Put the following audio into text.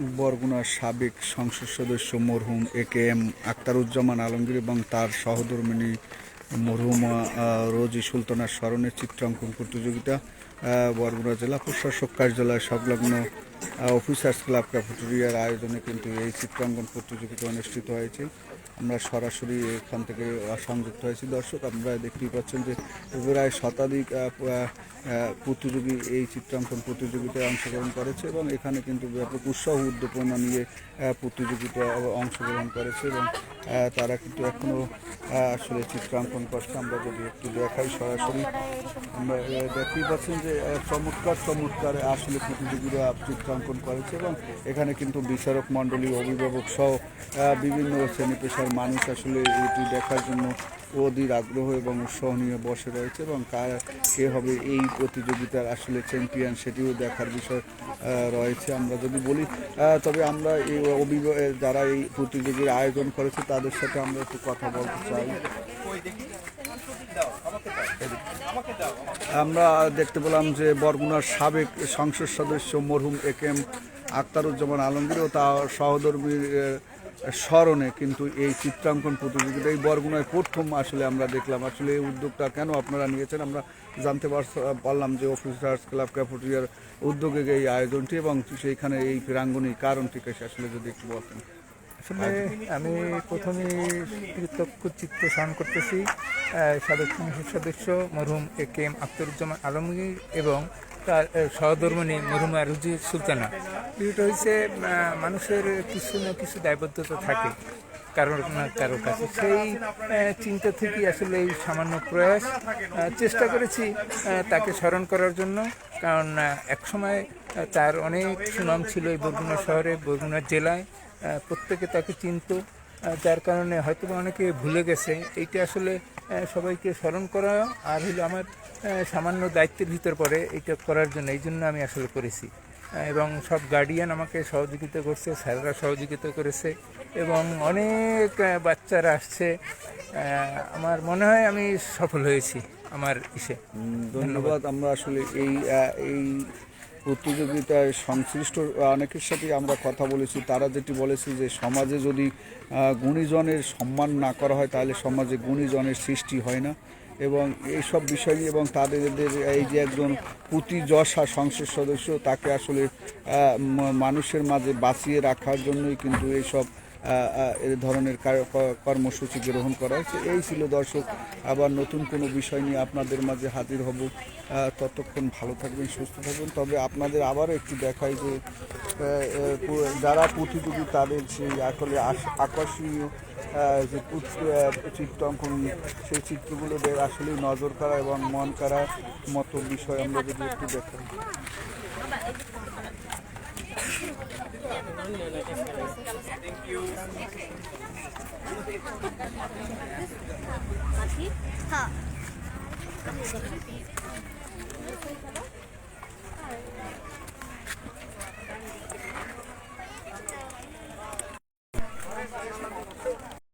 বরগুনার সাবেক সংসদ সদস্য মরহুম A K M Aktaruzzaman Alamgir এবং তার সহধর্মিনী মরহুমা রোজি সুলতানার স্মরণে চিত্রাঙ্কন প্রতিযোগিতা বরগুনা জেলা প্রশাসক কার্যালয় সংলগ্ন অফিসার্স ক্লাব ক্যাফেটেরিয়ার আয়োজনে কিন্তু এই চিত্রাঙ্কন প্রতিযোগিতা অনুষ্ঠিত হয়েছে। আমরা সরাসরি এখান থেকে সংযুক্ত হয়েছি। দর্শক, আপনারা দেখতেই পাচ্ছেন যে প্রায় শতাধিক প্রতিযোগী এই চিত্রাঙ্কন প্রতিযোগিতায় অংশগ্রহণ করেছে এবং এখানে কিন্তু ব্যাপক উৎসাহ উদ্দীপনা নিয়ে প্রতিযোগিতা অংশগ্রহণ করেছে এবং তারা কিন্তু এখনও আসলে চিত্রাঙ্কন করছে আমরা যদি একটু দেখাই সরাসরি, আমরা দেখতেই পাচ্ছেন যে চমৎকার চমৎকার আসলে প্রতিযোগীরা চিত্রাঙ্কন করেছে এবং এখানে কিন্তু বিচারক মণ্ডলী, অভিভাবক সহ বিভিন্ন শ্রেণি পেশার মানুষ আসলে এটি দেখার জন্য অধীর আগ্রহ এবং উৎসাহ নিয়ে বসে রয়েছে এবং কার কে হবে এই প্রতিযোগিতার আসলে চ্যাম্পিয়ন সেটিও দেখার বিষয় রয়েছে আমরা যদি বলি। তবে আমরা এই অভিভাবক যারা এই প্রতিযোগীর আয়োজন করেছে তাদের সাথে আমরা একটু কথা বলতে চাই। আমরা দেখতে পেলাম যে বরগুনার সাবেক সংসদ সদস্য মরহুম A K M Aktaruzzaman Alamgir ও তার সহধর্মীর স্মরণে কিন্তু এই চিত্রাঙ্কন প্রতিযোগিতা, এই বরগুনায় প্রথম আসলে আমরা দেখলাম। আসলে এই উদ্যোগটা কেন আপনারা নিয়েছেন? আমরা জানতে পার- পারলাম যে অফিসার্স ক্লাব ক্যাফেটেরিয়ার উদ্যোগে এই আয়োজনটি এবং সেইখানে এই প্রাঙ্গণে কারণটি কি আসলে যদি একটু বলতেন। আসলে আমি প্রথমে কৃতজ্ঞ চিত্ত স্মরণ করতেছি সাবেক সদস্য মরহুম A K M Akhtaruzzaman Alamgir এবং তার সহধর্মণী মরহুমা রুজি সুলতানা। বিষয়টা হচ্ছে মানুষের কিছু না কিছু দায়বদ্ধতা থাকে কারোর না কারোর কাছে। সেই চিন্তা থেকেই আসলে এই সামান্য প্রয়াস চেষ্টা করেছি তাকে স্মরণ করার জন্য। কারণ আহ, একসময় আহ, তার অনেক সুনাম ছিল এই বরগুনা শহরে বরগুনা জেলায় প্রত্যেকে তাকে চিনত। যার কারণে হয়তো অনেকে ভুলে গেছে। এইটা আসলে সবাইকে স্মরণ করা আর হলো আমার সামান্য দায়িত্বের ভিতর পড়ে এটা করার জন্য। এই জন্য আমি আসলে করেছি। এবং সব গার্ডিয়ান আমাকে সহযোগিতা করছে স্যাররা সহযোগিতা করেছে এবং অনেক বাচ্চারা আসছে। আমার মনে হয় আমি সফল হয়েছি আমার ইসে। ধন্যবাদ। আমরা আসলে এই এই প্রতিযোগিতায় সংশ্লিষ্ট অনেকের সাথে আমরা কথা বলেছি। তারা যেটি বলেছে যে সমাজে যদি গুণীজনের সম্মান না করা হয়, তাহলে সমাজে গুণীজনের সৃষ্টি হয় না। এবং এইসব বিষয় নিয়ে এবং তাদের এই যে একজন পুঁতি যশা সংসদ সদস্য, তাকে আসলে মানুষের মাঝে বাঁচিয়ে রাখার জন্যই কিন্তু এইসব এ ধরনের কর্মসূচি গ্রহণ করা হয়েছে। এই ছিল দর্শক, আবার নতুন কোনো বিষয় নিয়ে আপনাদের মাঝে হাজির হব। ততক্ষণ ভালো থাকবেন, সুস্থ থাকবেন। তবে আপনাদের আবারও একটু দেখাই যে যারা প্রতিযোগী তাদের সেই আসলে আস- আকর্ষণীয় যে চিত্রাঙ্কন সেই চিত্রগুলো আসলে নজর করা এবং মন করার মতো বিষয় আমরা যদি একটু দেখাই हाँ